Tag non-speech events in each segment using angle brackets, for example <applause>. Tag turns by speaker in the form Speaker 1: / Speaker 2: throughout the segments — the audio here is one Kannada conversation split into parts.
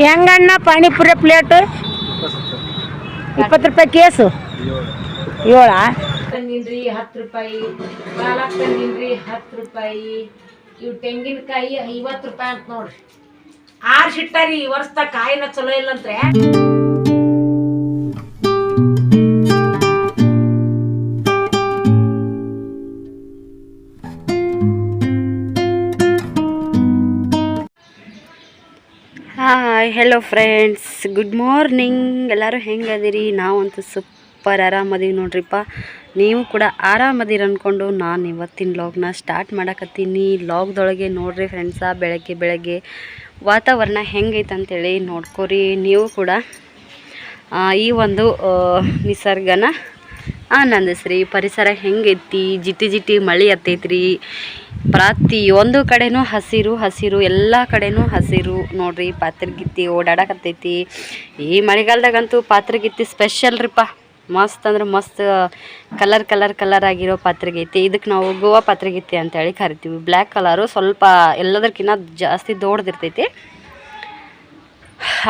Speaker 1: ಹೆಂಗಣ್ಣ ಪಾನಿಪುರಿ ಪ್ಲೇಟ್ ಇಪ್ಪತ್ತು ರೂಪಾಯಿ ಕೇಸು. ಏಳ?
Speaker 2: ತಂದಿನ್ರಿ ಹತ್ತು ರೂಪಾಯಿ. ಪಾಲಕ್ ತಂದಿನ್ರಿ ಹತ್ತು ರೂಪಾಯಿ. ಇವು ತೆಂಗಿನಕಾಯಿ ಐವತ್ತು ರೂಪಾಯಿ ಅಂತ ನೋಡ್ರಿ. ಆರ್ ಸಿಟ್ಟಾರಿ ಈ ವರ್ಷದ ಕಾಯಿನ ಚಲೋ ಇಲ್ಲಂತ್ರೆ.
Speaker 3: ಹೆಲೋ ಫ್ರೆಂಡ್ಸ್ ಗುಡ್ ಮಾರ್ನಿಂಗ್ ಎಲ್ಲರೂ ಹೆಂಗದಿರಿ? ನಾವಂತೂ ಸೂಪರ್ ಆರಾಮದೀವಿ ನೋಡ್ರಿಪ್ಪ. ನೀವು ಕೂಡ ಆರಾಮದಿರಿ ಅಂದ್ಕೊಂಡು ನಾನು ಇವತ್ತಿನ ಲಾಗ್ನ ಸ್ಟಾರ್ಟ್ ಮಾಡಕತ್ತೀನಿ. ಲಾಗ್ದೊಳಗೆ ನೋಡ್ರಿ ಫ್ರೆಂಡ್ಸ ಬೆಳಗ್ಗೆ ಬೆಳಗ್ಗೆ ವಾತಾವರಣ ಹೆಂಗೈತೆ ಅಂತೇಳಿ ನೋಡ್ಕೊರಿ. ನೀವು ಕೂಡ ಈ ಒಂದು ನಿಸರ್ಗನ ಆನಂದಿಸ್ರಿ. ಪರಿಸರ ಹೆಂಗೈತಿ? ಜಿಟಿ ಜಿಟಿ ಮಳೆ ಹತ್ತೈತ್ರಿ. ಪ್ರತಿಯೊಂದು ಕಡೆನೂ ಹಸಿರು ಹಸಿರು, ಎಲ್ಲ ಕಡೆನೂ ಹಸಿರು. ನೋಡ್ರಿ ಪಾತ್ರಗಿತ್ತಿ ಓಡಾಡಕತ್ತೈತಿ. ಈ ಮಳೆಗಾಲದಾಗಂತೂ ಪಾತ್ರಗಿತ್ತಿ ಸ್ಪೆಷಲ್ ರೀಪ್ಪ ಮಸ್ತ್ ಅಂದ್ರೆ ಮಸ್ತ್ ಕಲರ್ ಕಲರ್ ಕಲರ್ ಆಗಿರೋ ಪಾತ್ರಗಿತ್ತಿ ಇದಕ್ಕೆ ನಾವು ಗೋವಾ ಪಾತ್ರಗಿತ್ತಿ ಅಂತೇಳಿ ಕರಿತೀವಿ. ಬ್ಲ್ಯಾಕ್ ಕಲರು ಸ್ವಲ್ಪ ಎಲ್ಲದಕ್ಕಿಂತ ಜಾಸ್ತಿ ದೊಡ್ಡದಿರ್ತೈತಿ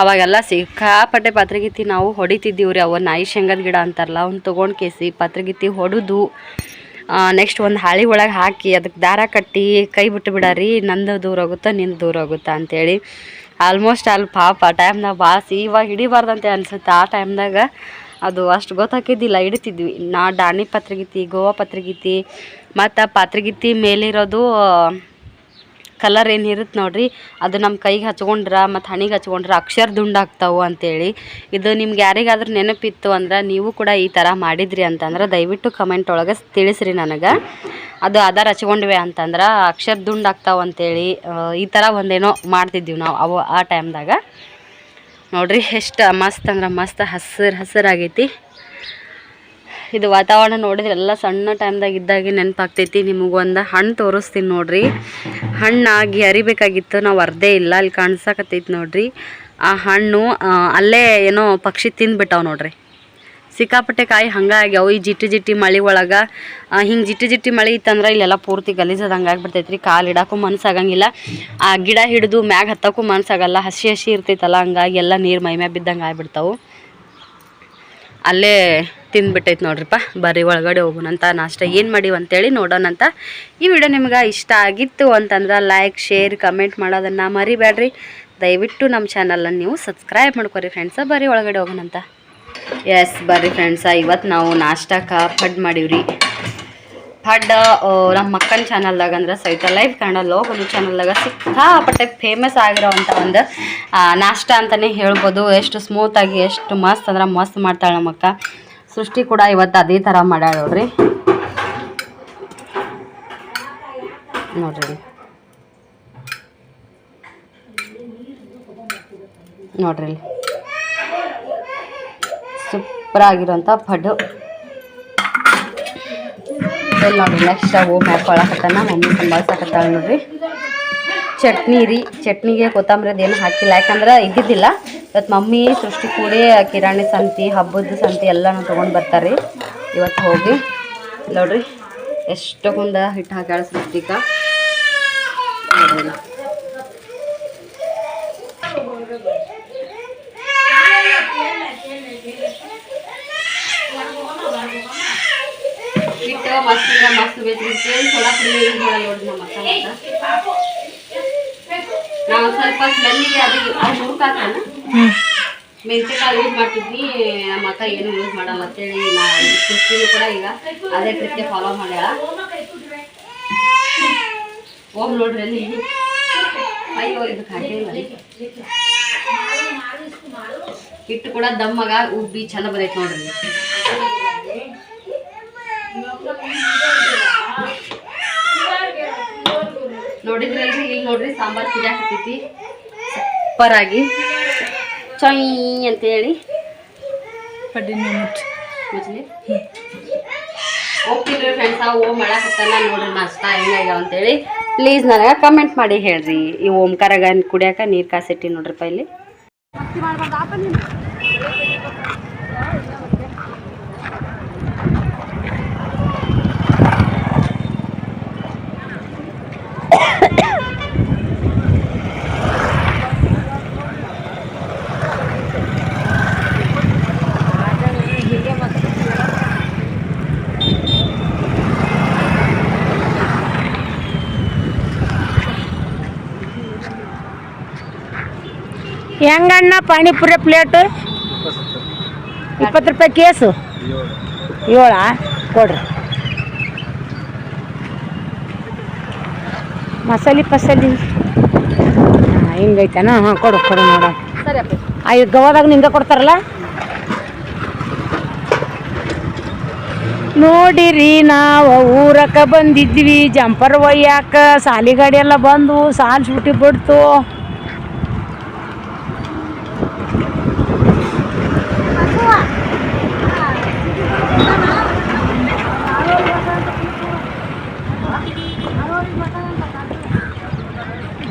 Speaker 3: ಅವಾಗೆಲ್ಲ ಸಿಕ್ಕಾಪಟ್ಟೆ ಪಾತ್ರಗಿತ್ತಿ ನಾವು ಹೊಡಿತಿದ್ದೀವಿ ರೀ ನಾಯಿ ಶೇಂಗದ ಗಿಡ ಅಂತಾರಲ್ಲ, ಅವ್ನ ತೊಗೊಂಡು ಕೇಸಿ ಪಾತ್ರಗಿತ್ತಿ ಹೊಡೆದು. ನೆಕ್ಸ್ಟ್ ಒಂದು ಹಾಳಿ ಒಳಗೆ ಹಾಕಿ ಅದಕ್ಕೆ ದಾರ ಕಟ್ಟಿ ಕೈ ಬಿಟ್ಟು ಬಿಡಾರಿ, ನಂದು ದೂರ ಆಗುತ್ತಾ ನಿಂದು ದೂರ ಆಗುತ್ತಾ ಅಂತೇಳಿ. ಆಲ್ಮೋಸ್ಟ್ ಅಲ್ಲಿ ಪಾಪ ಆ ಟೈಮ್ನಾಗ ಬಾಸಿ ಇವಾಗ ಹಿಡಿಬಾರ್ದಂತೆ ಅನ್ಸುತ್ತೆ. ಆ ಟೈಮ್ದಾಗ ಅದು ಅಷ್ಟು ಗೊತ್ತಾಕಿದ್ದಿಲ್ಲ ಹಿಡಿತಿದ್ವಿ. ನಾ ಡಾಣಿ ಪತ್ರಗಿತ್ತಿ ಗೋವಾ ಪತ್ರಗಿತ್ತಿ ಮತ್ತು ಪಾತ್ರಗಿತ್ತಿ ಮೇಲಿರೋದು ಕಲರ್ ಏನು ಇರುತ್ತೆ ನೋಡ್ರಿ? ಅದು ನಮ್ಮ ಕೈಗೆ ಹಚ್ಕೊಂಡ್ರೆ ಮತ್ತು ಹಣಿಗೆ ಹಚ್ಕೊಂಡ್ರೆ ಅಕ್ಷರ ದುಂಡಾಗ್ತಾವೆ ಅಂತೇಳಿ. ಇದು ನಿಮ್ಗೆ ಯಾರಿಗಾದ್ರೂ ನೆನಪಿತ್ತು ಅಂದ್ರೆ ನೀವು ಕೂಡ ಈ ಥರ ಮಾಡಿದ್ರಿ ಅಂತಂದ್ರೆ ದಯವಿಟ್ಟು ಕಮೆಂಟ್ ಒಳಗೆ ತಿಳಿಸ್ರಿ ನನಗೆ. ಅದು ಆಧಾರ್ ಹಚ್ಕೊಂಡ್ವಿ ಅಂತಂದ್ರೆ ಅಕ್ಷರ ದುಂಡಾಗ್ತಾವೆ ಅಂತೇಳಿ ಈ ಥರ ಒಂದೇನೋ ಮಾಡ್ತಿದ್ದೀವಿ ನಾವು ಅವು ಆ ಟೈಮ್ದಾಗ ನೋಡ್ರಿ, ಎಷ್ಟು ಮಸ್ತ್ ಅಂದ್ರೆ ಮಸ್ತ್ ಹಸಿರು ಹಸಿರಾಗೈತಿ ಇದು ವಾತಾವರಣ ನೋಡಿದ್ರೆ ಎಲ್ಲ ಸಣ್ಣ ಟೈಮ್ದಾಗ ಇದ್ದಾಗೆ ನೆನಪಾಗ್ತೈತಿ. ನಿಮಗೆ ಒಂದು ಹಣ್ಣು ತೋರಿಸ್ತೀನಿ ನೋಡ್ರಿ. ಹಣ್ಣಾಗಿ ಹರಿಬೇಕಾಗಿತ್ತು, ನಾವು ಅರ್ಧೇ ಇಲ್ಲ, ಅಲ್ಲಿ ಕಾಣಿಸಕತ್ತೈತಿ ನೋಡ್ರಿ. ಆ ಹಣ್ಣು ಅಲ್ಲೇ ಏನೋ ಪಕ್ಷಿ ತಿಂದ್ಬಿಟ್ಟಾವ ನೋಡ್ರಿ. ಸಿಕ್ಕಾಪಟ್ಟೆ ಕಾಯಿ ಹಂಗಾಗ್ಯಾವ ಈ ಜಿಟ್ಟಿ ಜಿಟ್ಟಿ ಮಳೆ ಒಳಗೆ ಹಿಂಗೆ ಜಿಟ್ಟಿ ಜಿಟ್ಟಿ ಮಳೆ ಇತ್ತಂದ್ರೆ ಇಲ್ಲೆಲ್ಲ ಪೂರ್ತಿ ಗಲೀಜದಂಗೆ ಆಗ್ಬಿಡ್ತೈತೆ ರೀ ಕಾಲು ಇಡೋಕ್ಕೂ ಮನ್ಸಾಗಂಗಿಲ್ಲ. ಆ ಗಿಡ ಹಿಡಿದು ಮ್ಯಾಗ ಹತ್ತಕ್ಕೂ ಮನ್ಸಾಗಲ್ಲ. ಹಸಿ ಹಸಿ ಇರ್ತೈತಲ್ಲ, ಹಂಗಾಗಿ ಎಲ್ಲ ನೀರು ಮೈ ಮ್ಯಾಗ ಬಿದ್ದಂಗೆ ಆಗ್ಬಿಡ್ತಾವು. ಅಲ್ಲೇ ತಿಂದ್ಬಿಟ್ಟೈತೆ ನೋಡ್ರಿಪ್ಪ. ಬರ್ರಿ ಒಳಗಡೆ ಹೋಗೋಣಂತ ನಾಷ್ಟ ಏನು ಮಾಡೀವಿ ಅಂತೇಳಿ ನೋಡೋಣಂತ ಈ ವಿಡಿಯೋ ನಿಮ್ಗೆ ಇಷ್ಟ ಆಗಿತ್ತು ಅಂತಂದ್ರೆ ಲೈಕ್ ಶೇರ್ ಕಮೆಂಟ್ ಮಾಡೋದನ್ನು ಮರಿಬೇಡ್ರಿ ದಯವಿಟ್ಟು ನಮ್ಮ ಚಾನಲನ್ನು ನೀವು ಸಬ್ಸ್ಕ್ರೈಬ್ ಮಾಡ್ಕೊರಿ ಫ್ರೆಂಡ್ಸ ಬರೀ ಒಳಗಡೆ ಹೋಗೋಣಂತ ಎಸ್ ಬರ್ರಿ ಫ್ರೆಂಡ್ಸ ಇವತ್ತು ನಾವು ನಾಷ್ಟಕ್ಕೆ ಮಾಡೀವ್ರಿ. ಪಡ್ ಆ, ನಮ್ಮ ಮಕ್ಕನ ಚಾನಲ್ದಾಗ ಅಂದ್ರೆ ಸವಿತಾ ಲೈಫ್ ಕನ್ನಡ ಒಂದು ಚಾನಲ್ದಾಗ ಸಿಕ್ಕಾಪಟ್ಟೆ ಫೇಮಸ್ ಆಗಿರೋವಂಥ ಒಂದು ನಾಷ್ಟ ಅಂತಲೇ ಹೇಳ್ಬೋದು. ಎಷ್ಟು ಸ್ಮೂತಾಗಿ ಎಷ್ಟು ಮಸ್ತ್ ಅಂದ್ರೆ ಮಸ್ತ್ ಮಾಡ್ತಾಳೆ ನಮ್ಮ ಅಕ್ಕ. ಸೃಷ್ಟಿ ಕೂಡ ಇವತ್ತು ಅದೇ ಥರ ಮಾಡ್ಯಾಳ ನೋಡ್ರಿ. ನೋಡ್ರಿ. ನೋಡ್ರಿ. ಸೂಪರ್ ಆಗಿರೋಂಥ ಫಡ್ಡು ನೋಡ್ರಿ ನೆಕ್ಸ್ಟ್ ಹೋಗಿ ಮಮ್ಮಿ ಮಮ್ಮಿ ಸಂಭಾಳ್ಸಕತ್ತಾಳ ನೋಡ್ರಿ. ಚಟ್ನಿ ರೀ. ಚಟ್ನಿಗೆ ಕೊತ್ತಂಬರಿ ಅದೇನು ಹಾಕಿಲ್ಲ. ಯಾಕಂದ್ರೆ ಇದ್ದಿದ್ದಿಲ್ಲ. ಇವತ್ತು ಮಮ್ಮಿ ಸೃಷ್ಟಿ ಕೂಡಿ ಕಿರಾಣಿ ಸಂತಿ, ಹಬ್ಬದ ಸಂತಿ ಎಲ್ಲನೂ ತೊಗೊಂಡು ಬರ್ತಾರೆ ಇವತ್ತು ಹೋಗಿ ನೋಡ್ರಿ ಎಷ್ಟೊಂದು ಹಿಟ್ಟು ಹಾಕ್ಯಾಳ ಸೃಷ್ಟಿಕ. ಹಿಟ್ಟು ಮಸ್ತ್ ಮಸ್ತ್ ಬೇಕ್ರಿ. ಸೇಮ್ ಪುಡಿ ನಮ್ಮ ಅಕ್ಕ. ನಾವು ಸ್ವಲ್ಪ ಸ್ಮೆಲ್ಲಿಗೆ ಅದು ಅದು ಹುರ್ಕಾಕನ ಮೆಣಸಿನಕಾಯಿ ಯೂಸ್ ಮಾಡ್ತಿದ್ವಿ ನಮ್ಮ ಅಕ್ಕ ಏನು ಯೂಸ್ ಮಾಡಲ್ಲ ಅಂತೇಳಿ ನಾ ಸೃಷ್ಟಿನೂ ಕೂಡ ಈಗ ಅದೇ ಟ್ರಿಕ್ಕೆ ಫಾಲೋ ಮಾಡ್ಯಾಳ. ಹೋಗ್ ನೋಡ್ರಿ ಅಲ್ಲಿ. ಅಯ್ಯೋ ಇದಕ್ಕೆ ಹಾಕಿಲ್ಲ ಹಿಟ್ಟು ಕೂಡ ದಮ್ಮಗ ಉಬ್ಬಿ ಚಂದ ಬರೈತೆ ನೋಡ್ರಿ. ನೋಡಿದ್ರಲ್ರಿ ಈಗ ನೋಡ್ರಿ ಸಾಂಬಾರ್ ಕುದಿಯಾಕತ್ತೈತಿ ಹಾಕ್ತೈತಿ. ಸೂಪರಾಗಿ. ಚೊಯ್ ಅಂತೇಳಿ. ಓಕೆ ಹೋಗ್ತಿದ್ರಿ ಫ್ರೆಂಡ್ಸ್ ಓ ಮಾಡಕತ್ತಾನ ನೋಡ್ರಿ ನಾಷ್ಟ ಹೆಂಗಾಗ್ಯಾವ ಅಂತೇಳಿ. ಪ್ಲೀಸ್ ನನಗೆ ಕಮೆಂಟ್ ಮಾಡಿ ಹೇಳ್ರಿ. ಈ ಓಂಕಾರಾಗ ಕುಡಿಯಾಕ ನೀರು ಕಾಸಿಟ್ಟಿ ನೋಡ್ರಿಪ್ಪ ಇಲ್ಲಿ.
Speaker 1: ಹೆಂಗಣ್ಣ ಪಾನಿಪುರಿ ಪ್ಲೇಟ್? ಇಪ್ಪತ್ತು ರೂಪಾಯಿ ಕೇಸು. ಏಳ? ಕೊಡ್ರಿ. ಮಸಾಲೆ ಪಸಾಲಿ. ಹಾಂ ಹಿಂಗೈತೇನ? ಹಾಂ ಕೊಡು ಕೊಡು ನೋಡ.
Speaker 3: ಸರಿ ಅಪ್ಪ.
Speaker 1: ಆ ಈ ಗವಾದಾಗ ನಿಂಗೆ ಕೊಡ್ತಾರಲ್ಲ? ನೋಡಿರಿ ನಾವು ಊರಕ್ಕೆ ಬಂದಿದ್ವಿ ಜಂಪರ್ ಒಯ್ಯಾಕ ಸಾಲಿ ಗಾಡಿ ಎಲ್ಲ ಬಂದು ಸಾಲ್ ಸುಟ್ಟಿ ಬಿಡ್ತು.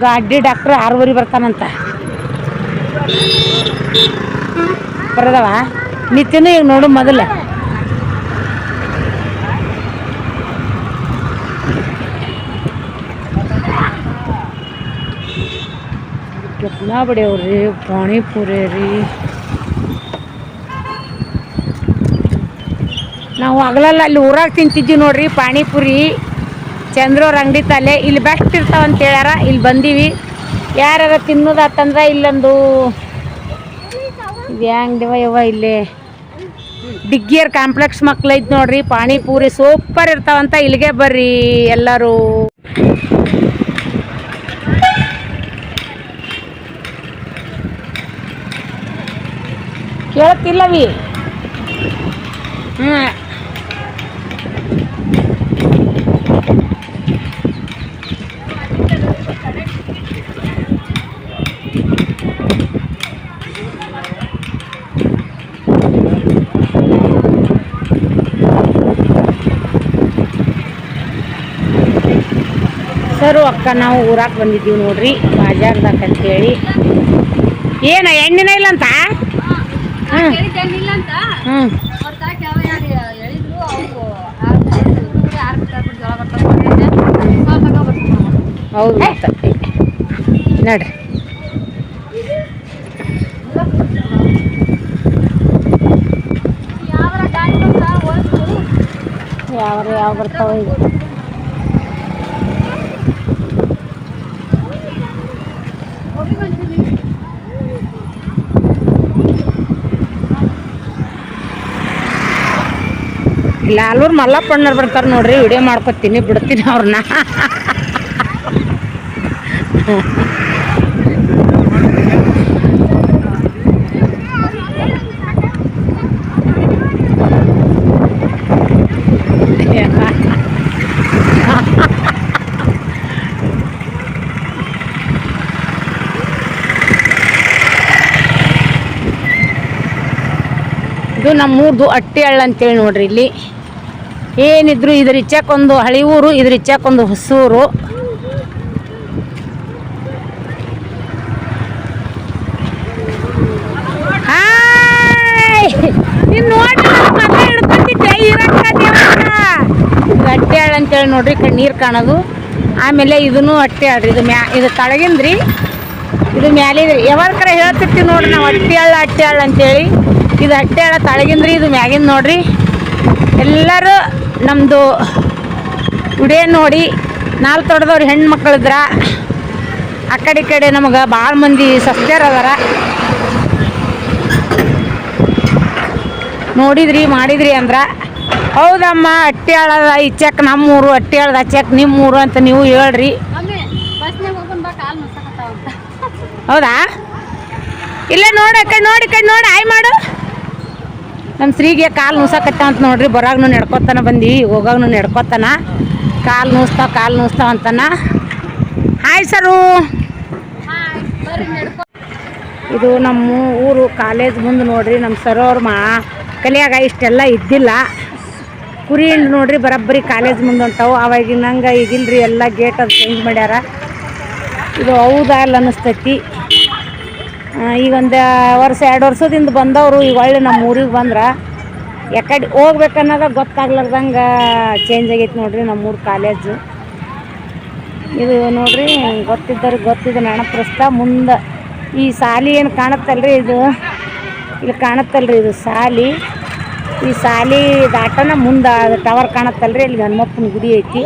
Speaker 1: ಗಾಡಿ ಡಾಕ್ಟರ್ ಆರೂವರೆ ಬರ್ತಾನಂತ. ಬರದವ? ನಿತ್ಯನೂ ಈಗ ನೋಡು ಮೊದಲ. ಕೆತ್ನಾ ಬಡಿಯವ್ರಿ ಪಾಣಿಪುರಿ ರೀ. ನಾವು ಹಗಲಲ್ಲ ಅಲ್ಲಿ ಊರಾಗ ತಿಂತಿದ್ವಿ ನೋಡ್ರಿ ಪಾನಿಪುರಿ. ಚಂದ್ರವ್ರ ಅಂಗಡಿ ತಲೆ ಇಲ್ಲಿ ಬೆಸ್ಟ್ ಇರ್ತಾವಂತ ಹೇಳ್ಯಾರ. ಇಲ್ಲಿ ಬಂದೀವಿ. ಯಾರ್ಯಾರ ತಿನ್ನೋದಾತಂದ್ರೆ ಇಲ್ಲೊಂದು ಅಂಗಡಿವ ಯವ್ವ ಇಲ್ಲಿ. ಡಿಗ್ಗಿಯರ್ ಕಾಂಪ್ಲೆಕ್ಸ್ ಮಕ್ಳು ಐತ್ ನೋಡ್ರಿ. ಪಾನಿಪೂರಿ ಸೂಪರ್ ಇರ್ತಾವಂತ ಇಲ್ಲಿಗೆ ಬರ್ರಿ ಎಲ್ಲರೂ. ಕೇಳ್ತಿಲ್ಲವಿ? ಹ್ಞೂ ಅಕ್ಕ ನಾವು ಊರಾಕ್ ಬಂದಿದ್ದೀವಿ ನೋಡ್ರಿ ಬಾಜಾರ್ದಾಗ ಅಂತೇಳಿ ಏನ ಎಣ್ಣಿನ ಇಲ್ಲ ಅಂತ? ಹ್ಞೂ ಹೌದು ನೋಡ್ರಿ.
Speaker 3: ಯಾವ
Speaker 1: ಯಾವ ಯಾವ ಬರ್ತಾವ ಈಗ? ಲಾಲೂರ್ ಮಲ್ಲಪ್ಪಣ್ಣರು ಬರ್ತಾರೆ ನೋಡ್ರಿ, ವಿಡಿಯೋ ಮಾಡ್ಕೊತೀನಿ, ಬಿಡ್ತೀನಿ ಅವ್ರನ್ನ ಇದು ನಮ್ಮೂರ್ದು ಅಟ್ಟಿ ಹಳ್ಳ ಅಂತೇಳಿ ನೋಡ್ರಿ ಇಲ್ಲಿ. ಏನಿದ್ರು ಇದ್ರ ಇಚ್ಛಕ್ಕೊಂದು ಹಳಿ ಊರು ಇದ್ರ ಇಚ್ಛಕ್ಕೊಂದು ಹೊಸೂರು! ಹಾಳು ಹಳ್ಳ ಅಂತೇಳಿ ನೋಡ್ರಿ ಈ ನೀರು ಕಾಣೋದು. ಆಮೇಲೆ ಇದನ್ನು ಅಟ್ಟಿ ಹಾಳ್ರಿ, ಇದು ಮ್ಯಾ, ಇದು ತಳಗಿಂದ್ರಿ. ಇದು ಮ್ಯಾಲಿದ್ರಿ ಕರೆ ಹೇಳ್ತಿರ್ತೀವಿ ನೋಡ್ರಿ ನಾವು ಅಟ್ಟಿ ಹಳ್ಳ ಅಟ್ಟಿ ಹಳ್ಳ ಅಂತೇಳಿ. ಇದು ಅಟ್ಟಿ ಹಳ್ಳ ತಳಗಿಂದ್ರಿ, ಇದು ಮ್ಯಾಗಿಂದ ನೋಡ್ರಿ. ಎಲ್ಲರೂ ನಮ್ಮದು ವಿಡಿಯೋ ನೋಡಿ ನಾಲ್ಕು ತೋಟದವ್ರು ಹೆಣ್ಣು ಮಕ್ಕಳಿದ್ರ ಆ ಕಡೆ ಈ ಕಡೆ ನಮಗೆ ಭಾಳ ಮಂದಿ ಅದಾರ. ನೋಡಿದ್ರಿ ಮಾಡಿದ್ರಿ ಅಂದ್ರೆ ಹೌದಮ್ಮ ಅಟ್ಟಿ ಆಳದ ಈ ಚೆಕ್ ನಮ್ಮೂರು ಅಟ್ಟಿ ಹಳ್ಳದ ನಿಮ್ಮ ನಿಮ್ಮೂರು ಅಂತ ನೀವು ಹೇಳ್ರಿ. ಹೌದಾ? ಇಲ್ಲೇ ನೋಡಿ ಕಡೆ ನೋಡಿ ಕಡೆ ನೋಡಿ ಆಯ್ ಮಾಡು. ನಮ್ಮ ಸ್ತ್ರೀಗೆ ಕಾಲು ನೂಸಕತ್ತ ಅಂತ ನೋಡ್ರಿ, ಬರಾಗ್ನು ನಡ್ಕೊತಾನ ಬಂದಿ, ಹೋಗಾಗ್ನು ನಡ್ಕೊತಾನ. ಕಾಲು ನುಸ್ತಾವ ಕಾಲು ನುಸ್ತಾವ ಅಂತಾನ. ಹಾಯ್ ಸರು ಇದು ನಮ್ಮ ಊರು ಕಾಲೇಜ್ ಮುಂದೆ ನೋಡ್ರಿ, ನಮ್ಮ ಸರೋರ್ ಮಾ ಕಲಿಯಾಗ ಇಷ್ಟೆಲ್ಲ ಇದ್ದಿಲ್ಲ. ಕುರಿ ಹಿಂಡು ನೋಡ್ರಿ, ಬರೋಬ್ಬರಿ ಕಾಲೇಜ್ ಮುಂದೆ ಹೊಂಟಾವು. ಅವಾಗಿನಂಗೆ ಈಗಿಲ್ರಿ, ಎಲ್ಲ ಗೇಟ್ ಅದು ಚೇಂಜ್ ಮಾಡ್ಯಾರ. ಇದು ಹೌದಾ ಅಲ್ಲ ಅನ್ನಿಸ್ತೈತಿ ಈಗ ಒಂದು ವರ್ಷ, ಎರಡು ವರ್ಷದಿಂದ ಬಂದವರು ಈಗ ಒಳ್ಳೆ ನಮ್ಮ ಊರಿಗೆ ಬಂದ್ರೆ. ಯಾಕಡೆ ಹೋಗ್ಬೇಕನ್ನೋದ ಗೊತ್ತಾಗ್ಲಾರ್ದಂಗೆ ಚೇಂಜ್ ಆಗೈತೆ ನೋಡ್ರಿ ನಮ್ಮೂರು ಕಾಲೇಜು ಇದು ನೋಡ್ರಿ, ಗೊತ್ತಿದ್ದವ್ರಿಗೆ ಗೊತ್ತಿದೆ ಪ್ರಸ್ತ ಮುಂದೆ. ಈ ಸಾಲಿ ಏನು ಕಾಣತ್ತಲ್ರಿ ಇದು? ಇಲ್ಲಿ ಕಾಣತ್ತಲ್ರಿ ಇದು ಸಾಲಿ. ಈ ಸಾಲಿ ದಾಟನ ಮುಂದೆ ಅದು ಟವರ್ ಕಾಣತ್ತಲ್ರಿ, ಇಲ್ಲಿ ಹನುಮಪ್ಪನ ಗುಡಿ ಐತಿ.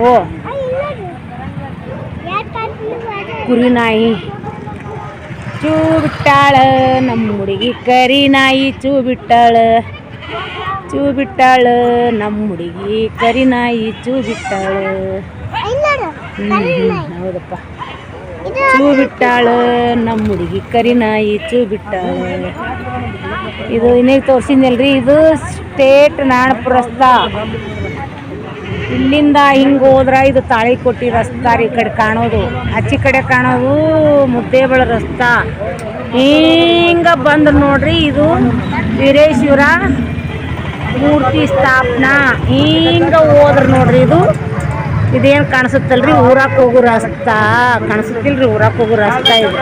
Speaker 1: ಓ. ಕುರಿ ನಾಯಿ. ಚೂ ಬಿಟ್ಟಾಳ ನಮ್ಮ ಹುಡುಗಿ ಕರಿ ನಾಯಿ ಚೂ ಬಿಟ್ಟಾಳ ಚೂ ಬಿಟ್ಟಾಳ ನಮ್ಮ ಹುಡುಗಿ ಕರಿ ನಾಯಿ ಚೂ ಬಿಟ್ಟಾಳ ಹೌದಪ್ಪ. ಚೂ ಬಿಟ್ಟಾಳ ನಮ್ಮ ಹುಡುಗಿ ಕರಿ ನಾಯಿ ಚೂ ಬಿಟ್ಟಾಳ ಇದು ಇನ್ನೇ ತೋರಿಸಿದ್ನಲ್ರಿ? ಇದು ಸ್ಟೇಟ್ ನಾಣ ರಸ್ತಾ ಇಲ್ಲಿಂದ ಹಿಂಗೆ ಹೋದ್ರೆ ಇದು ತಾಳಿಕೊಟ್ಟಿ ರಸ್ತಾ ಈ ಕಡೆ ಕಾಣೋದು. ಆಚೆ ಕಡೆ ಕಾಣೋದು ಮುದ್ದೇಬಳ ರಸ್ತೆ. ಹಿಂಗ ಬಂದು ನೋಡ್ರಿ ಇದು ವೀರೇಶ್ವರ ಮೂರ್ತಿ ಸ್ಥಾಪನಾ. ಹಿಂಗ ಹೋದ್ರ ನೋಡ್ರಿ ಇದು. ಇದೇನು ಕಾಣಿಸುತ್ತಲ್ರಿ? ಊರಕ್ಕೆ ಹೋಗೋ ರಸ್ತಾ. ಕಾಣಿಸುತ್ತಿಲ್ರಿ ಊರಕ್ಕೆ ಹೋಗೋ ರಸ್ತಾ ಇದು.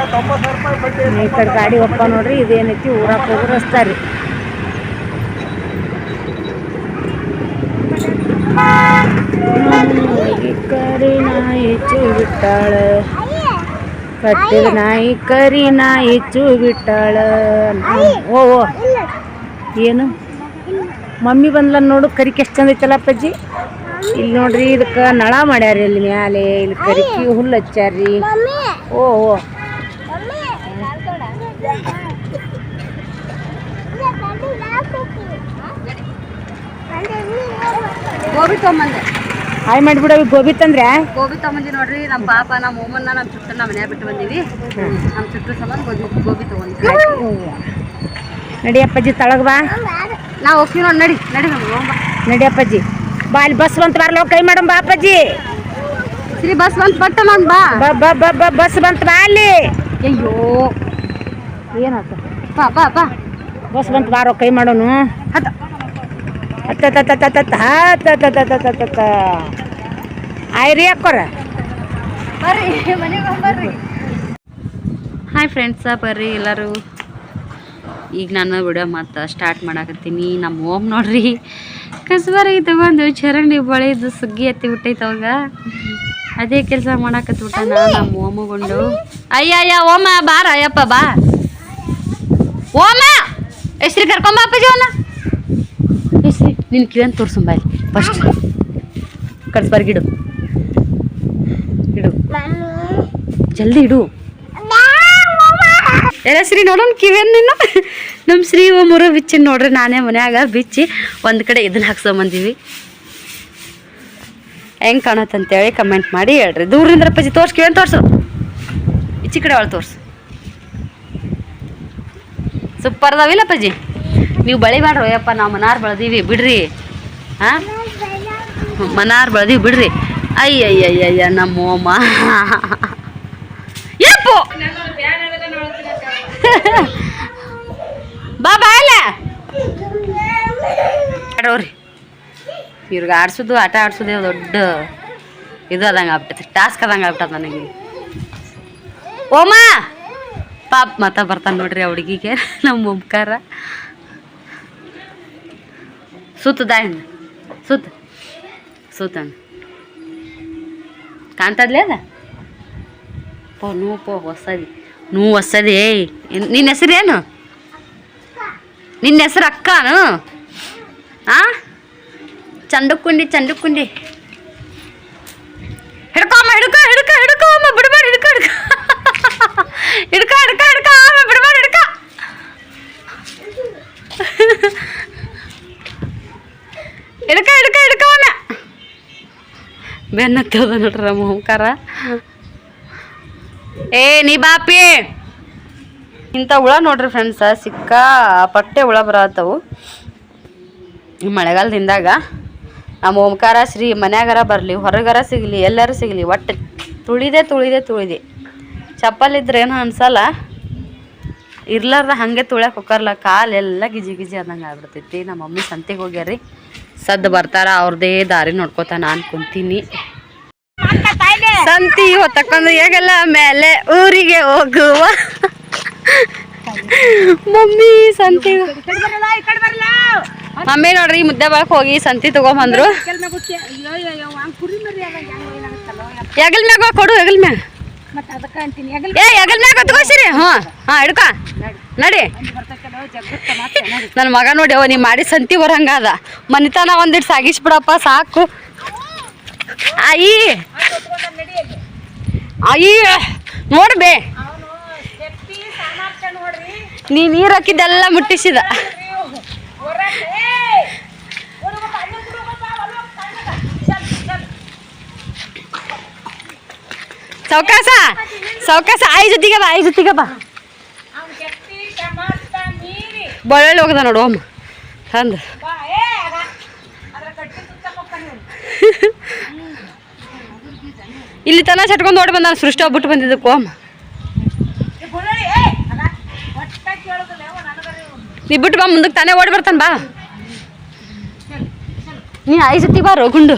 Speaker 1: ಈ ಕಡೆ ಗಾಡಿ ಒಪ್ಪ ನೋಡ್ರಿ, ಇದೇನೈತಿ ಊರಕ್ಕೆ ಹೋಗೋ ರಸ್ತಾ ರೀ. ಕರಿ ನಾಯಿ ಬಿಟ್ಟಾಳ ಕಟ್ಟಿದ ನಾಯಿ ಕರಿ ನಾಯಿ ಬಿಟ್ಟಾಳ ಓ ಓ. ಏನು? ಮಮ್ಮಿ ಬಂದ್ಲ ನೋಡು ಕರಿಕೆ ಎಷ್ಟು ಚಂದ ಐತಲ್ಲ ಅಪ್ಪಾಜಿ? ಇಲ್ಲಿ ನೋಡ್ರಿ ಇದಕ್ಕೆ ನಳ ಮಾಡ್ಯಾರ ಇಲ್ಲಿ ಮ್ಯಾಲೆ. ಇಲ್ಲಿ ಕರಿಕಿ ಹುಲ್ಲು ಹಚ್ಚಾರ್ರಿ ಓ ಓ.
Speaker 3: ಗೋಬಿ ತೊಗೊಂಬಂದೆ
Speaker 1: ಹಾಯ್ ಮಾಡ್ಬಿಡ. ಗೋಬಿ ತಂದ್ರೆ?
Speaker 3: ಗೋಬಿ ತೊಗೊಂಬಂದಿ ನೋಡ್ರಿ. ನಮ್ಮ ಪಾಪ ನಮ್ಮ ಓಮನ್ನ ನಮ್ಮ ಚುಟ್ಟನ್ನ ಮನ್ಯಾಗ ಬಿಟ್ಟು ಬಂದೀವಿ. ನಮ್ಮ ಚುಟ್ಟು ಸಂಬಂಧ ಗೋಬಿ ಗೋಬಿ ತೊಗೊಂಡಿವಿ.
Speaker 1: ನಡಿ ಅಪ್ಪಾಜಿ ತಳಗ ಬಾ.
Speaker 3: ನಾವು ಹೋಗ್ತೀವಿ ನೋಡಿ ನಡಿ ನಡಿ ನಮ್ಗೆ ಹೋಗ್ಬ
Speaker 1: ನಡಿ ಅಪ್ಪಾಜಿ. ಬಾ ಅಲ್ಲಿ ಬಸ್ ಬಂತ ಬರ್ಲೋ ಕೈ ಮಾಡಮ್ ಬಾ ಅಪ್ಪಾಜಿ.
Speaker 3: ಸರಿ ಬಸ್ ಬಂತು ಬಟ್ಟ ನಾನು ಬಾ.
Speaker 1: ಬಾ ಬಾ ಬಾ ಬಸ್ ಬಂತ ಬಾ ಅಲ್ಲಿ.
Speaker 3: ಅಯ್ಯೋ.
Speaker 1: ಏನಾಯ್ತು
Speaker 3: ಬಾ ಬಾ ಬಾ.
Speaker 1: ಬಸ್ ಬಂತ ಬಾರೋ ಕೈ ಮಾಡೋನು.
Speaker 3: ಹತ್ತ
Speaker 1: ಆಯ್ರಿ ಅಕ್ಕೋರ
Speaker 3: ಹಾಯ್ ಫ್ರೆಂಡ್ಸ ಬರ್ರಿ ಎಲ್ಲರೂ. ಈಗ ನಾನು ವಿಡಿಯೋ ಮತ್ತೆ ಸ್ಟಾರ್ಟ್ ಮಾಡಾಕತ್ತೀನಿ. ನಮ್ಮ ಓಮ್ ನೋಡ್ರಿ. ಕಸ್ಬಾರಿಗೆ ತಗೊಂಡು ಚರಂಡಿ ಬಳಿದು ಸುಗ್ಗಿ ಎತ್ತಿ ಬಿಟ್ಟೈತೆ ಅವಾಗ. ಅದೇ ಕೆಲಸ ಮಾಡಾಕತ್ಬಿಟ್ಟ ನಾ ನಮ್ಮ ಓಮಗೊಂಡು ಅಯ್ಯ ಓಮ, ಬಾರ, ಅಯ್ಯಪ್ಪ, ಬಾ. ಓಮ, ಎಷ್ಟ್ರಿ ಕರ್ಕೊಂಬ ಅಪ್ಪಾಜಿ ಅವನ ಎಷ್ಟ್ರಿ ನಿನ್ ತೋರ್ಸು ತೋರ್ಸಂಬ ಇಲ್ಲಿ ಫಸ್ಟ್ ಕಟ್ಸ್ಬಾರ್ಗಿ ಇಡು. ಜಲ್ದಿ ಇಡು. ಎಲ್ಲ ಶ್ರೀ ನೋಡೋಣ ಕಿವಿಯನ್ ನಿನ್ನ? ನಮ್ಮ ಶ್ರೀ ಮೂರು ಬಿಚ್ಚಿ ನೋಡ್ರಿ ನಾನೇ ಮನ್ಯಾಗ ಬಿಚ್ಚಿ ಒಂದು ಕಡೆ ಇದನ್ನ ಹಾಕ್ಸೊಬಂದೀವಿ ಹೆಂಗೆ ಕಾಣತ್ತಂತೇಳಿ ಕಮೆಂಟ್ ಮಾಡಿ ಹೇಳ್ರಿ. ದೂರಿಂದ ಪಜ್ಜಿ ತೋರ್ಸ್ ಕಿವಿಯನ್ ತೋರ್ಸು. ಈಚೆ ಕಡೆ ಅವಳು ತೋರ್ಸು. ಸೂಪರ್ ಅದಾವಿಲ್ಲ ನೀವು ಬಳಿ ಅಯ್ಯಪ್ಪ ಯಪ್ಪ ನಾವು ಮನಾರ್ ಬೆಳೆದೀವಿ, ಬಿಡ್ರಿ. ಹಾಂ ಮನಾರ್ ಬೆಳೆದೀವಿ, ಬಿಡ್ರಿ. ಅಯ್ಯಯ್ಯಯ್ಯಯ್ಯ, ನಮ್ಮ ಓಮ ಯಪ್ಪು ಬಾ ಬಾ ಇವ್ರಿಗೆ ಆಡ್ಸೋದು, ಆಟ ಆಡ್ಸೋದೇ ದೊಡ್ಡ ಇದು ಅದಂಗೆ ಆಗ್ಬಿಟ್ಟೈತೆ ಟಾಸ್ಕ್ ಅದಂಗೆ ಆಗ್ಬಿಟ್ಟದ ನನಗೆ. ಓಮ! ಪಾಪ ಮತ ಬರ್ತಾನೆ ನೋಡ್ರಿ ಆ ಹುಡುಗಿಗೆ, ನಮ್ಮ ಓಂಕಾರ. ಸುತ್ತದ ಹಿಂದೆ ಸುತ್ತ ಸುತ್ತಣ್ಣ ಕಾಣ್ತದ್ಲೇ ಅದ ಪೋ, ನೂ ಪೋ, ಹೊಸದಿ. ನೂ ಹೊಸದಿ ನಿನ್ನ ಹೆಸರು ಏನು? ನಿನ್ನ ಹೆಸರು ಅಕ್ಕನು? ಆ? ಚಂಡಕ್ಕುಂಡಿ ಚಂಡಕ್ಕುಂಡಿ ಹಿಡ್ಕೊ ಅಮ್ಮ, ಹಿಡ್ಕೊ ಹಿಡ್ಕೊ ಹಿಡ್ಕೊ ಅಮ್ಮ, ಬಿಡ್ಬೇಡ, ಹಿಡ್ಕೊ ಹಿಡ್ಕೊ. <laughs> ಹಿಡ್ಕೊ ಹಿಡ್ಕೊ. ಹಿಡ್ಕೊ ಹಿಡ್ಕ ಹಿಡ್ಕವನ ಬೆನ್ನತ್ತದ ನೋಡ್ರಿ ನಮ್ಮ ಓಂಕಾರ ಏ ನೀ ಬಾಪಿ ಇಂಥ ಹುಳ ನೋಡ್ರಿ ಫ್ರೆಂಡ್ಸ ಸಿಕ್ಕ ಪಟ್ಟೆ ಹುಳ ಬರತ್ತವು ಮಳೆಗಾಲದಿಂದಾಗ ನಮ್ಮ ಓಂಕಾರ ಶ್ರೀ ಮನ್ಯಾಗಾರ ಬರಲಿ ಹೊರಗಾರ ಸಿಗಲಿ ಎಲ್ಲರೂ ಸಿಗಲಿ ಒಟ್ಟು ತುಳಿದೆ ತುಳಿದೆ ತುಳಿದೆ ಚಪ್ಪಲ್ ಇದ್ರೆ ಏನೋ ಅನ್ಸಲ್ಲ ಇರ್ಲಾರ್ದ ಹಾಗೆ ತುಳ್ಯಾಕ ಹೋಗಾರಲ್ಲ ಕಾಲೆಲ್ಲ ಗಿಜಿ ಗಿಜಿ ಆದಂಗೆ ಆಗ್ಬಿಡ್ತೈತಿ ನಮ್ಮ ಮಮ್ಮಿ ಸಂತೆಗೆ ಹೋಗ್ಯಾರಿ ಸದ್ದು ಬರ್ತಾರ ಅವ್ರದೇ ದಾರಿ ನೋಡ್ಕೋತ ನಾನು ಕುಂತೀನಿ. ಸಂತಿ ಹೊತ್ತಕೊಂಡು ಹೇಗೆಲ್ಲ ಮೇಲೆ ಊರಿಗೆ ಹೋಗುವ? ಮಮ್ಮಿ ಸಂತಿ. ಮಮ್ಮಿ ನೋಡ್ರಿ ಮುದ್ದೆ ಬಾಕ್ ಹೋಗಿ ಸಂತಿ ತಗೊಂಬಂದ್ರು. ಎಗಲ್ ಮ್ಯಾಗ ಕೊಡು ಎಗಲ್ ಮ್ಯಾಗ. ಏ ಎಗಲ್ ಮ್ಯಾಗ ತಗೋಸಿರಿ. ಹಾ ಹಾಂ ಹಿಡ್ಕ. ನಡಿ. ನನ್ನ ಮಗ ನೋಡಿ ಅವ ನೀ ಮಾಡಿ ಸಂತಿ ಬರಂಗಾದ ಮನಿತನ ಒಂದಿಟ್ಟು ಸಾಗಿಸ್ಬಿಡಪ್ಪ, ಸಾಕು. ಆಯಿ. ಆಯಿ ನೋಡ್ಬೇ ನೀ ನೀರು ಹಾಕಿದ್ದೆಲ್ಲ ಮುಟ್ಟಿಸಿದ. ಸೌಕಾಸ ಸೌಕಾಸ, ಆಯ್ ಜೊತೆಗೆ ಬಾ, ಆಯ್ ಜೊತೆಗೆ ಬಾ. ಬಳ್ಳಿ ಹೋಗದ ನೋಡು ಓಮ್ ಅಂದ <laughs> ಇಲ್ಲಿ ತನ ಚಟ್ಕೊಂಡು ಓಡಿ ಬಂದ ಸೃಷ್ಟಿ ಹೋಗ್ಬಿಟ್ಟು ಬಂದಿದ್ದಕ್ಕೆ ಅಮ್ಮ. ನೀ ಬಿಟ್ಟು ಬಾ, ಮುಂದಕ್ಕೆ ತಾನೇ ಓಡಿ ಬರ್ತಾನೆ ಬಾ. ನೀ ಆಯ್ ಜೊತೆಗೆ ಬಾ ರೋಗುಂಡು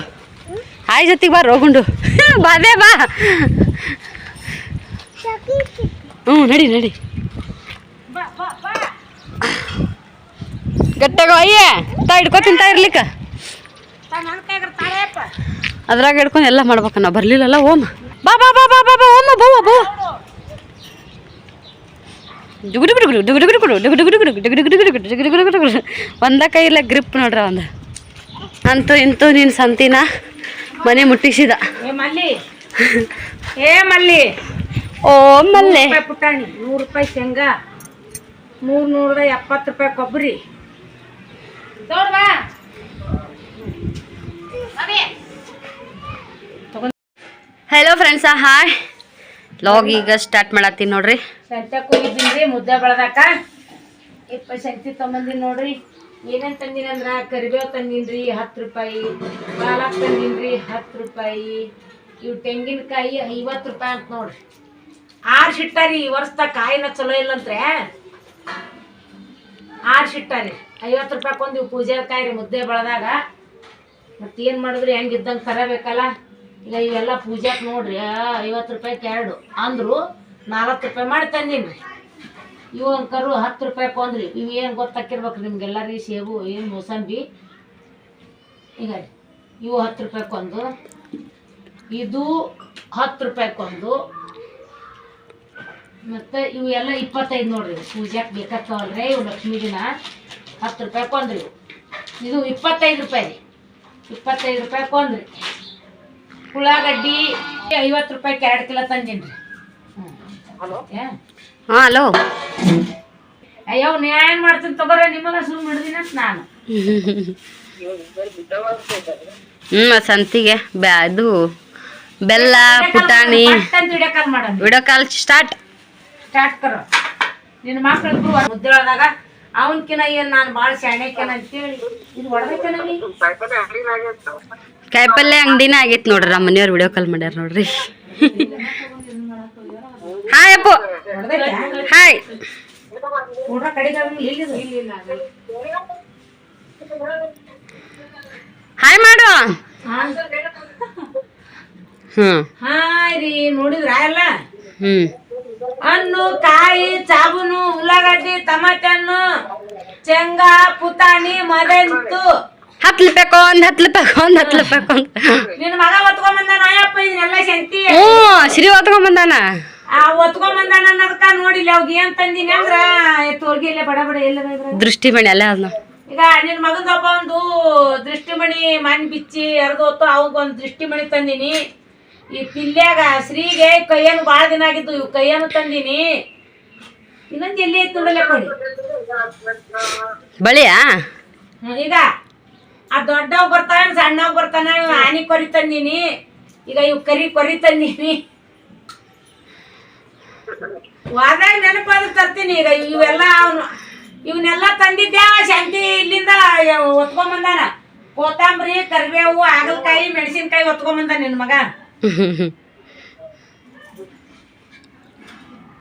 Speaker 3: ಆಯ್ ಜೊತೆಗೆ ಬಾ ರೋಗುಂಡು <laughs> ಬಾದೇ ಬಾ. ಹ್ಞೂ ನಡಿ ನಡಿ. ಗಟ್ಟಾಗ ಅಯ್ಯ ತಾ ಹಿಡ್ಕೊ ತಿಂತ ಇರ್ಲಿಕ್ಕ ಅದ್ರಾಗ ಹಿಡ್ಕೊಂಡು ಎಲ್ಲ ಮಾಡ್ಬೇಕು ನಾ ಬರ್ಲಿಲ್ಲಲ್ಲ ಓಮ್ ಬಾ ಬಾ ಬಾ ಬಾ ಬಾ ಬಾ ಓಮ ಬೋ ಬೋ ಒಂದ ಕೈಲ ಗ್ರಿಪ್ ನೋಡ್ರ ಒಂದ ಅಂತೂ ಇಂತೂ ನೀನು ಸಂತಿನ ಮನೆ ಮುಟ್ಟಿಸಿದ
Speaker 1: ಏ ಪುಟಾಣಿ ನೂರು ರೂಪಾಯಿ ಶೇಂಗಾ ಮೂರು ನೂರ ಎಪ್ಪತ್ತು ರೂಪಾಯಿ ಕೊಬ್ಬರಿ
Speaker 3: ಹಲೋ ಫ್ರೆಂಡ್ಸ ಹಾಯ್ ಲಾಗ್ ಈಗ ಸ್ಟಾರ್ಟ್ ಮಾಡತ್ತೀನಿ ನೋಡ್ರಿ.
Speaker 1: ಸಂತ್ಯಾಕ್ ಹೋಗಿದ್ದೀನಿ ಮುದ್ದೆ ಬೆಳ್ದಾಕ. ಇಪ್ಪ ಶಕ್ತಿ ತೊಗೊಂಬಂದಿನಿ ನೋಡ್ರಿ. ಏನೇನು ತಂದಿನಿ ಅಂದ್ರ ಕರಿಬೇವು ತಂದಿನ್ರಿ ಹತ್ತು ರೂಪಾಯಿ. ಪಾಲಕ್ ತಂದಿನ್ರಿ ಹತ್ತು ರೂಪಾಯಿ. ಇವು ತೆಂಗಿನಕಾಯಿ ಐವತ್ತು ರೂಪಾಯಿ ಅಂತ ನೋಡ್ರಿ. ಆರು ಶಿಟ್ಟಾರಿ ಈ ವರ್ಷದ ಕಾಯಿನ ಚಲೋ ಇಲ್ಲಂತ್ರೆ ಆರು ಶಿಟ್ಟಾರಿ. ಐವತ್ತು ರೂಪಾಯಿ ಕೊಂದು ಪೂಜೆ ಕಾಯಿ ರೀ ಮುದ್ದೆ ಬೆಳೆದಾಗ. ಮತ್ತೆ ಏನು ಮಾಡಿದ್ರಿ? ಹೆಂಗೆ ಇದ್ದಂಗೆ ತರಬೇಕಲ್ಲ ಈಗ ಇವೆಲ್ಲ ಪೂಜಾಕ್ ನೋಡ್ರಿ. ಐವತ್ತು ರೂಪಾಯಿ ಎರಡು. ಅಂದರು ನಾಲ್ಕು ರೂಪಾಯಿ ಮಾಡಿ ತಂದೀನಿ ರೀ ಇವು ಅಂಕರು ಹತ್ತು ರೂಪಾಯಿ ಕೊಂದ್ರಿ. ಇವು ಏನು ಗೊತ್ತಾಕಿರ್ಬೇಕು ನಿಮ್ಗೆಲ್ಲ ರೀ ಸೇಬು, ಏನು ಮೂಸಂಬಿ. ಈಗ ರೀ, ಇವು ಹತ್ತು ರೂಪಾಯಿ ಕೊಂದು. ಇದು ಹತ್ತು ರೂಪಾಯಿ ಕೊಂದು. ಮತ್ತು ಇವು ಎಲ್ಲ ಇಪ್ಪತ್ತೈದು ನೋಡ್ರಿ. ಪೂಜಾಕ್ ಬೇಕಾಗ್ತಾವಲ್ರಿ, ಇವು ಲಕ್ಷ್ಮೀ ದಿನ. ಹತ್ತು ರೂಪಾಯಿ ಕೊಂದ್ರಿ ಇದು ಇಪ್ಪತ್ತೈದು ರೂಪಾಯಿ. ರೀ ಇಪ್ಪತ್ತೈದು ರೂಪಾಯಿ ಕೊಂದ್ರಿ ಉಳ್ಳಾಗಡ್ಡಿ ಐವತ್ತು ರೂಪಾಯಿ ಎರಡು ಕಿಲೋ ತಂದೀನಿ ರೀ
Speaker 3: ಹಾಂ ಹಲೋ.
Speaker 1: ಅಯ್ಯೋ ನೀ ಏನು ಮಾಡ್ತೀನಿ ತಗೋರ ನಿಮಗ ಸುಮ್ಮನೆ ಹಿಡ್ದಿನ ಅಂತ ನಾನು.
Speaker 3: ಹ್ಞೂ ಸಂತಿಗೆ ಬ್ಯಾ ಇದು ಬೆಲ್ಲ ಪುಟಾಣಿ.
Speaker 1: ವಿಡಿಯೋ ಮಾಡೋಣ
Speaker 3: ವಿಡಿಯೋ ಕಾಲ್ ಸ್ಟಾರ್ಟ್.
Speaker 1: ಸ್ಟಾರ್ಟ್ ಕರೋ. ನಿನ್ನ ಮಕ್ಕಳು ಮುದ್ದೆ ಒಳದಾಗ ಅವನ್ಕಿನ ಏನ್ ನಾನು ಭಾಳ ಶಾಣೆಕೇನ ಅಂತೇಳಿ. ಇದು ಹೊಡೆದೈತೇನ ನೀ
Speaker 3: ಕಾಯಿಪಲ್ಲೆ ಅಂಗಡಿನ ಆಗೈತೆ ನೋಡ್ರಿ ನಮ್ಮ ಮನೆಯವ್ರು ವಿಡಿಯೋ ಕಾಲ್ ಮಾಡ್ಯಾರ ನೋಡ್ರಿ. ಹಾಯ್ ಅಪ್ಪು. ಹಾಯ್ ಹಾಯ್ ಮಾಡು. ಹ್ಮ್.
Speaker 1: ಹಾಯ್ ರೀ. ನೋಡಿದ್ರ ಎಲ್ಲ?
Speaker 3: ಹ್ಞೂ
Speaker 1: ಹಣ್ಣು ಕಾಯಿ ಸಾಬೂನು ಉಳ್ಳಾಗಡ್ಡಿ ಟಮಾಟೆ ಹಣ್ಣು ಶೇಂಗಾ ಪುಟಾಣಿ ಮದಂತು
Speaker 3: ಹತ್ತು ರೂಪಾಯಿ ಒಂದು ಹತ್ತು ರೂಪಾಯಿ ಒಂದು ಹತ್ತು ರೂಪಾಯಿ ಒಂದು.
Speaker 1: ನಿನ್ನ ಮಗ ಒತ್ಕೊಂಬಂದ ನಾಯಪ್ಪ ಇದನ್ನೆಲ್ಲ ಶಂತಿ
Speaker 3: ಹ್ಞೂ ಸಿರಿ ಹೊತ್ಕೊಂಬಂದಾನ
Speaker 1: ಆ ಒತ್ಕೊಂಬಂದಾನ ಅನ್ನೋದಕ್ಕ ನೋಡಿಲ್ಲ. ಅವಾಗ ಏನ್ ತಂದಿನಿ ಅಂದ್ರ ತೋರ್ಗಿ ಇಲ್ಲೇ ಬಡ ಬಡ ಇದ್ರ
Speaker 3: ದೃಷ್ಟಿ ಮಣಿ ಅಲ್ಲ ಅದನ್ನ
Speaker 1: ಈಗ ನಿನ್ ಮಗದೊಬ್ಬ ಒಂದು ದೃಷ್ಟಿಮಣಿ ಮಣ್ಣು ಬಿಚ್ಚಿ ಎರ್ದು ಹೊತ್ತು ಅವಂಗೊಂದು ದೃಷ್ಟಿಮಣಿ ತಂದಿನಿ. ಈ ಪಿಲ್ಯಾಗ ಶ್ರೀಗೆ ಕೈಯನ್ನು ಭಾಳ ದಿನ ಆಗಿದ್ದು ಇವು ಕೈಯನ್ನು ತಂದಿನಿ. ಇನ್ನೊಂದು ಎಲ್ಲಿ ಐತಿ ನೋಡಲ್ಲ ಕೊಡಿ.
Speaker 3: ಬಳಿಯಾ?
Speaker 1: ಈಗ ಆ ದೊಡ್ಡವ್ ಬರ್ತಾನ ಸಣ್ಣವ್ ಬರ್ತಾನ ಇವ್ ಆನಿ ಕೊರಿ ತಂದಿನಿ. ಈಗ ಇವ್ ಕರಿ ಕೊರಿ ತಂದಿನಿ. ವಾದಾಗ ನೆನಪಾದ್ರೆ ತರ್ತೀನಿ ಈಗ ಇವೆಲ್ಲ ಅವನು ಇವನ್ನೆಲ್ಲ ತಂದಿದ್ದೆ ಶಾಂತಿ ಇಲ್ಲಿಂದ ಒತ್ಕೊಂಬಂದಾನ ಕೊತ್ತಂಬರಿ ಕರಿಬೇವು ಹಾಗಲಕಾಯಿ ಮೆಣಸಿನ್ಕಾಯಿ ಒತ್ಕೊಂಬಂದ ನಿನ್ ಮಗ. <laughs>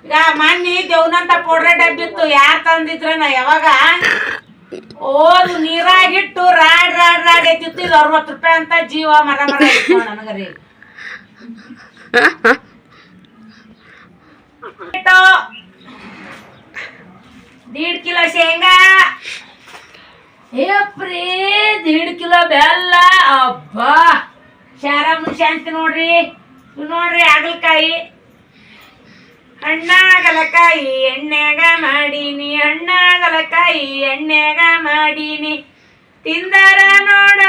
Speaker 1: ಈಗ ಮೊನ್ನೆ ದೇವ್ನಂತ ಪೌಡ್ರ ಡಬ್ಬಿ ಇತ್ತು ಯಾರು ತಂದಿದ್ರ ನಾ ಯಾವಾಗ? ಓದು ನೀರಾಗಿಟ್ಟು ರಾಡ್ ರಾಡ್ ರಾಡ್ ಎತ್ತಿತ್ತು, ಇದು ಅರವತ್ತು ರೂಪಾಯಿ ಅಂತ ಜೀವ ಮರ ಮರ ನನಗರಿ ದೀಡ್ ಕಿಲೋ ಶೇಂಗಾ. ಏಪ್ರಿ, ದೀಡ್ ಕಿಲೋ ಬೆಲ್ಲ, ಅಬ್ಬಾ. ಶಾರಮ್ಮ ಶಾಂತಿ ನೋಡ್ರಿ. ಇವ್ ನೋಡ್ರಿ ಹಾಗಲಕಾಯಿ. ಹಣ್ಣಾಗಲಕಾಯಿ, ಎಣ್ಣೆಗ ಮಾಡೀನಿ. ಹಣ್ಣಾಗಲಕಾಯಿ, ಎಣ್ಣೆಗ ಮಾಡೀನಿ. ತಿಂದರ ನೋಡ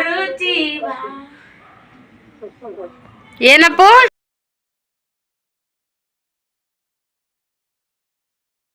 Speaker 1: ರುಚಿ. ಬಾ.
Speaker 3: ಏನಪ್ಪು?